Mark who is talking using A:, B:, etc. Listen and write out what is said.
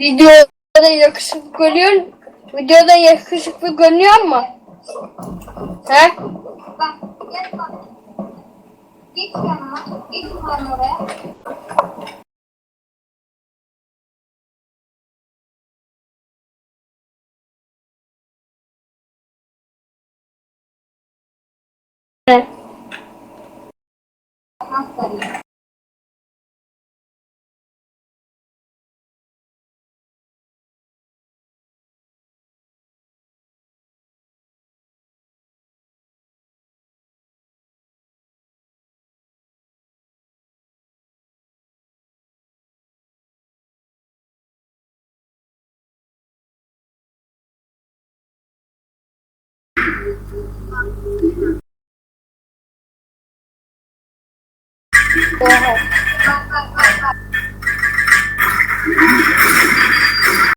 A: Videoda yakışıklı görüyor Videoda yakışıklı görünüyor mu? He?
B: Bak gel bak. Git yanıma. Git bana oraya.
A: He.
B: Nasıl?
A: Oha.
B: Bak bak bak bak.